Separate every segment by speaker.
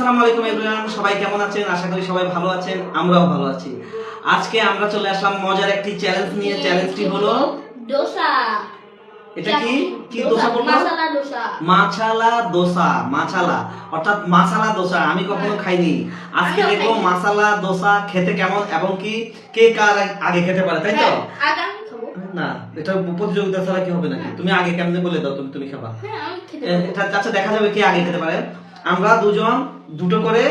Speaker 1: আসসালামু আলাইকুম এভরিওয়ান সবাই কেমন আছেন? আশা করি সবাই ভালো আছেন আমরাও ভালো আছি। আজকে আমরা চলে আসলাম মজার একটি চ্যালেঞ্জ নিয়ে। চ্যালেঞ্জটি হলো
Speaker 2: ডোসা
Speaker 1: এটা কি? কি দোসা বলব মাছালা দোসা। মাছালা অর্থাৎ মাসালা দোসা আমি কখনো খাইনি। আজকে দেখব মাসালা দোসা খেতে কেমন এবং কি কে কার আগে খেতে পারে তাই তো?
Speaker 2: হ্যাঁ,
Speaker 1: না এটা প্রতিযোগিতা ছাড়া কি হবে নাকি? তুমি আগে কেমনে বলে দাও তুমি তুমি খাবা।
Speaker 2: হ্যাঁ
Speaker 1: এটা আচ্ছা দেখা যাবে কে আগে খেতে পারে। আমরা দুজন দুটো করে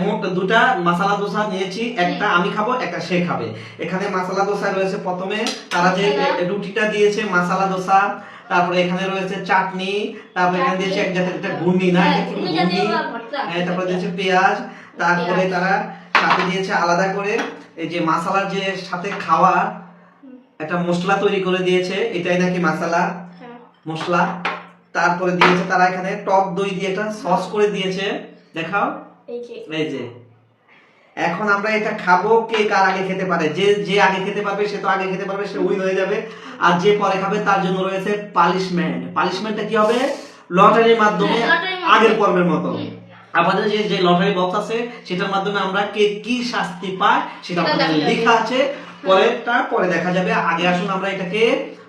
Speaker 1: মোট দুটা মশলা দোসা নিয়েছি একটা আমি খাব একটা সে খাবে। এখানে মশলা দোসা রয়েছে প্রথমে তারা যে রুটিটা দিয়েছে মশলা দোসা তারপরে এখানে রয়েছে চাটনি তারপরে এখানে দিয়েছে এক জাতের একটা ঘুগনি না
Speaker 2: হ্যাঁ।
Speaker 1: হ্যাঁ, তারপরে দিয়েছে পেঁয়াজ তারপরে তারা সাথে দিয়েছে আলাদা করে এই যে মশলার যে সাথে খাওয়া একটা মশলা তৈরি করে দিয়েছে এটাই নাকি মশলা?
Speaker 2: হ্যাঁ।
Speaker 1: মশলা? তারপরে দিয়েছে তারা এখানে টক দই দিয়ে একটা সস করে দিয়েছে। দেখাও।
Speaker 2: এই যে।
Speaker 1: এই যে। এখন আমরা এটা খাব কে কার আগে খেতে পারে। যে যে আগে খেতে পারবে সে তো আগে খেতে পারবে সে উইন হয়ে যাবে। আর যে পরে খাবে তার জন্য রয়েছে পালিশমেন্ট। পালিশমেন্টটা কি হবে? লটারির মাধ্যমে
Speaker 2: হ্যাঁ।
Speaker 1: আগের পর্বের মতো। আমাদের যে যে লটারি বক্স আছে সেটার মাধ্যমে আমরা কে কি শাস্তি পাই সেটা
Speaker 2: সেটা
Speaker 1: আমাদের লেখা আছে। পরেরটা পরে দেখা যাবে। আগে আসুন আমরা এটাকে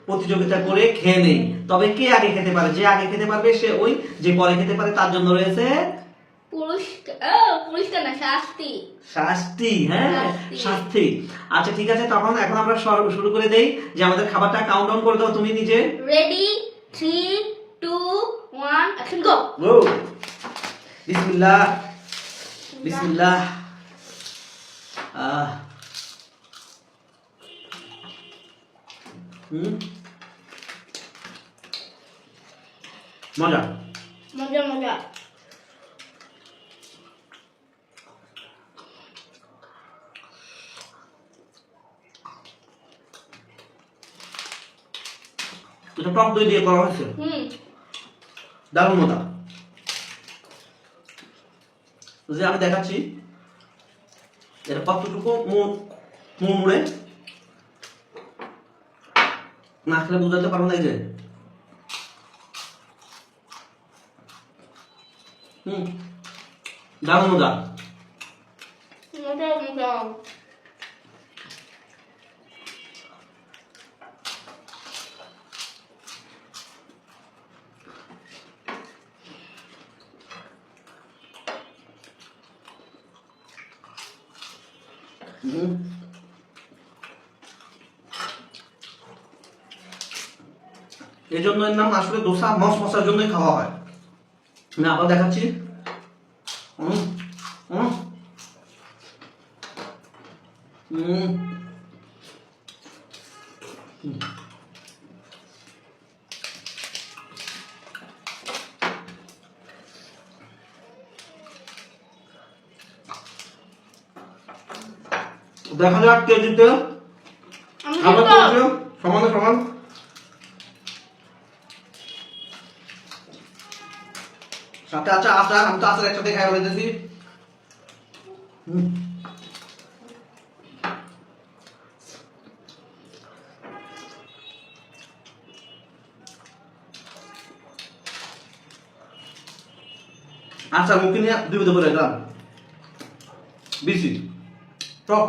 Speaker 1: প্রতিযোগিতা করে খেয়ে নেই। তবে কে আগে খেতে পারে? যে আগে খেতে পারবে সে ওই যে পরে খেতে পারে তার জন্য রয়েছে
Speaker 2: শাস্তি।
Speaker 1: শাস্তি হ্যাঁ?
Speaker 2: শাস্তি।
Speaker 1: আচ্ছা ঠিক আছে তখন এখন আমরা শুরু- করে দেই যে আমাদের খাবারটা কাউন্ট ডাউন করে দাও তুমি নিজে।
Speaker 2: Ready three two one action go
Speaker 1: ও বিসমিল্লাহ বিসমিল্লাহ আহ মজা?
Speaker 2: মজা মজা।
Speaker 1: এটা টক দই দিয়ে করা হয়েছে? দারুণ মজা। যে আমি দেখাচ্ছি এটা কতটুকু? মুড়ে না খেলে বুঝাতে পারব না যে। হুম। দারুণ মজা
Speaker 2: মজা মজা
Speaker 1: হুম এই জন্য এর নাম আসলে দোসা মস মশার জন্যই খাওয়া হয়। আমি আবার দেখাচ্ছি। হুম হুম হুম দেখা যাক কে জিতে
Speaker 2: আমি
Speaker 1: আবার
Speaker 2: জিতবো।
Speaker 1: সমান। সাথে আছে আচার আমি তো আচার একসাথে খাই বলেছি আচার মুখে নিয়ে দুই করে গেলাম বেশি টক।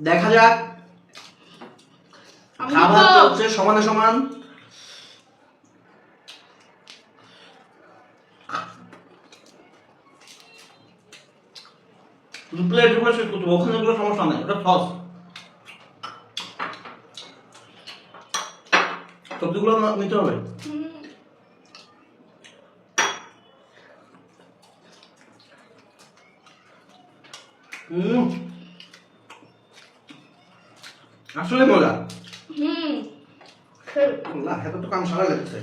Speaker 1: দেখা যাক। খাবার। চলছে সমানে সমান। প্লেটগুলো শেষ করতে ওখানে কোনো সমস্যা নেই ওটা সস সবজিগুলো নিতে হবে?
Speaker 2: হুম।
Speaker 1: আসলে মজা।
Speaker 2: হুম।
Speaker 1: না এত তো কাম সারা লাগছে।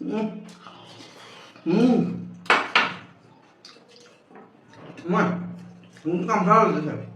Speaker 1: হুম হুম কাম সারা লাগছে।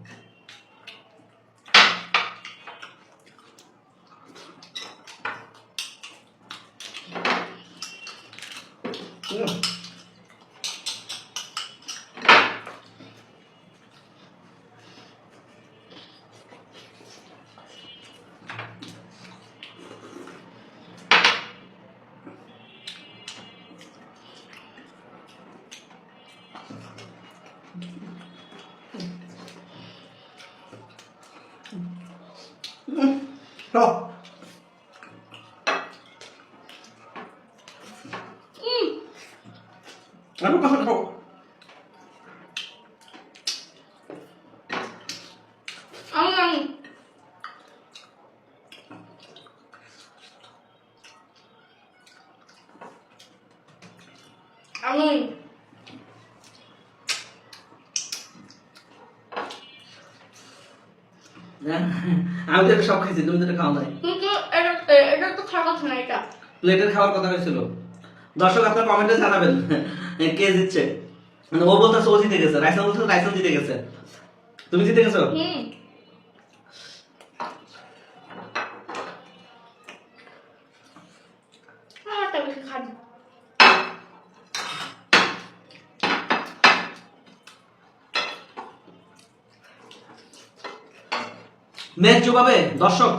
Speaker 1: আমি কথা
Speaker 2: খাব? আমি
Speaker 1: আমি তো সব খাইছি তুমি তো খাওয়া খাও নাই।
Speaker 2: কিন্তু এটা এটা তো খাওয়া কথা না এটা।
Speaker 1: প্লেটের খাওয়ার কথা হয়েছিল। দর্শক আপনার কমেন্টে জানাবেন। কে জিতছে? মানে ও বলতেছে ও জিতে গেছে। রাইসান বলতেছে রাইসান জিতে গেছে। তুমি জিতে গেছো? ম্যাচ জবাবে দর্শক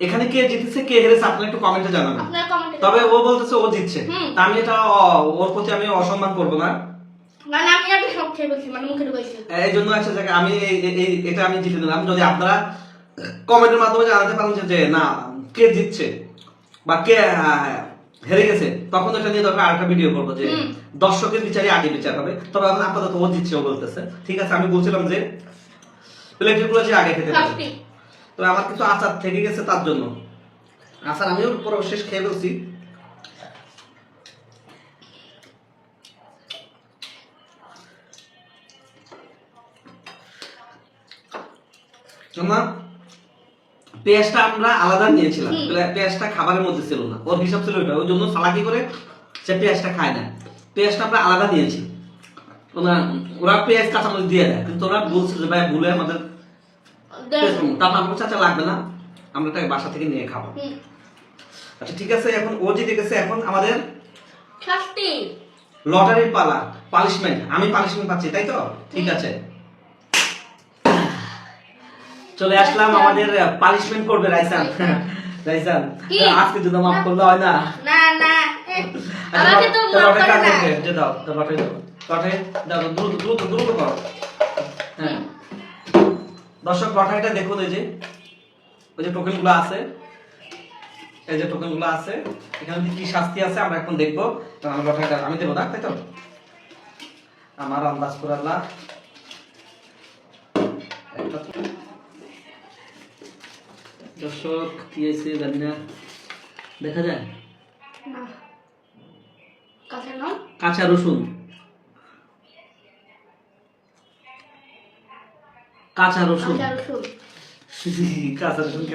Speaker 1: এখানে কে জিতেছে কে হেরেছে আপনারা একটু কমেন্টে জানাবেন। তবে ও বলতেছে ও জিতছে। তা আমি এটা ওর প্রতি আমি অসম্মান করব না।
Speaker 2: মানে ঢুকাইছি।
Speaker 1: এই জন্য একটা জায়গায় আমি এটা আমি জিতে নিলাম। যদি আপনারা কমেন্টের মাধ্যমে জানাতে পারেন যে- না কে জিতছে বা কে হেরে গেছে তখন এটা নিয়ে দরকার আরেকটা ভিডিও করব যে দর্শকের বিচারে আগে বিচার হবে। তবে আপাতত ও জিতছে ও বলতেছে। ঠিক আছে আমি বলছিলাম যে প্লেটেরগুলো যে আগে খেতে পারে তবে আমার কিছু আচার থেকে গেছে তার জন্য। আচার আমিও পুরো শেষ খেয়ে ফেলছি। তোমার পেঁয়াজটা আমরা আলাদা নিয়েছিলাম। পেঁয়াজটা খাবারের মধ্যে ছিল না। ওর হিসাব ছিল ওইটা। ওই জন্য সালাকি করে সে পেঁয়াজটা খায় না। পেঁয়াজটা আমরা আলাদা নিয়েছি। ওরা পেঁয়াজ কাঁচামরিচ দিয়ে দেয় কিন্তু ওরা বলছে যে ভাই ভুলে আমাদের তারপর আমার চাচা লাগবে না আমরা এটাকে বাসা থেকে নিয়ে খাব। আচ্ছা ঠিক আছে এখন ও জিতে গেছে এখন আমাদের লটারির পালা পানিশমেন্ট আমি পানিশমেন্ট পাচ্ছি তাই তো? ঠিক আছে। চলে আসলাম আমাদের পানিশমেন্ট করবে রাইসান। রাইসান? আজকে যদি মাফ করলে হয় না।
Speaker 2: না না।
Speaker 1: আচ্ছা,
Speaker 2: আমাকে তো মাফ করে না
Speaker 1: দাও। দাও। লটারি দাও দ্রুত দ্রুত দ্রুত করো। হ্যাঁ। দর্শক লটারিটা দেখুন এই যে। ওই যে টোকেনগুলো আছে। এই যে টোকেনগুলো আছে। এখানে কি শাস্তি আছে আমরা এখন দেখব। আমার লটারিটা আমি দেবো না তাই তো? আমার আন্দাজ করে আল্লাহ। দর্শক কি আছে জানি না। দেখা যায়?
Speaker 2: কাঁচা
Speaker 1: রসুন। কাঁচা রসুন।
Speaker 2: কাঁচা রসুন।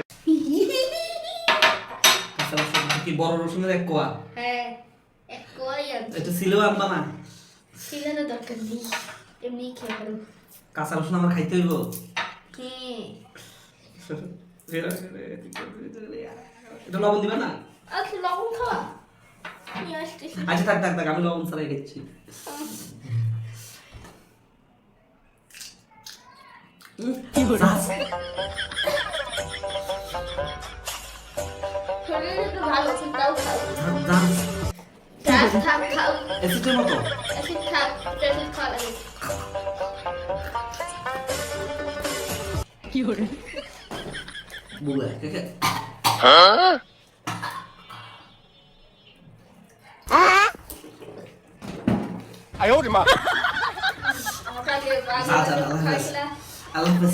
Speaker 1: কাঁচা রসুন কে- বড় রসুনের এক কোয়া?
Speaker 2: হ্যাঁ এক
Speaker 1: এটা ছিল আনবা না?
Speaker 2: সিলের দরকার নেই এমনি খেয়ে ফেলো
Speaker 1: কাঁচা রসুন আমার খাইতে হইব? এটা লবণ দিবে না?
Speaker 2: আচ্ছা লবণ খাওয়া।
Speaker 1: আচ্ছা থাক থাক থাক আমি লবণ ছাড়াই খাচ্ছি
Speaker 2: শরীরে একটু ভালো আছে তাও খাও
Speaker 1: দাম
Speaker 2: থাক থাক খাও
Speaker 1: এসিটের মতো
Speaker 2: অ্যাসিড থাক অ্যাসিড খাওয়া লাগে
Speaker 1: বুবে কে কে
Speaker 2: আমাকে আগে
Speaker 1: যা, যা, আল্লাহ হাফেজ।
Speaker 2: খাইছিলা
Speaker 1: আল্লাহ হাফেজ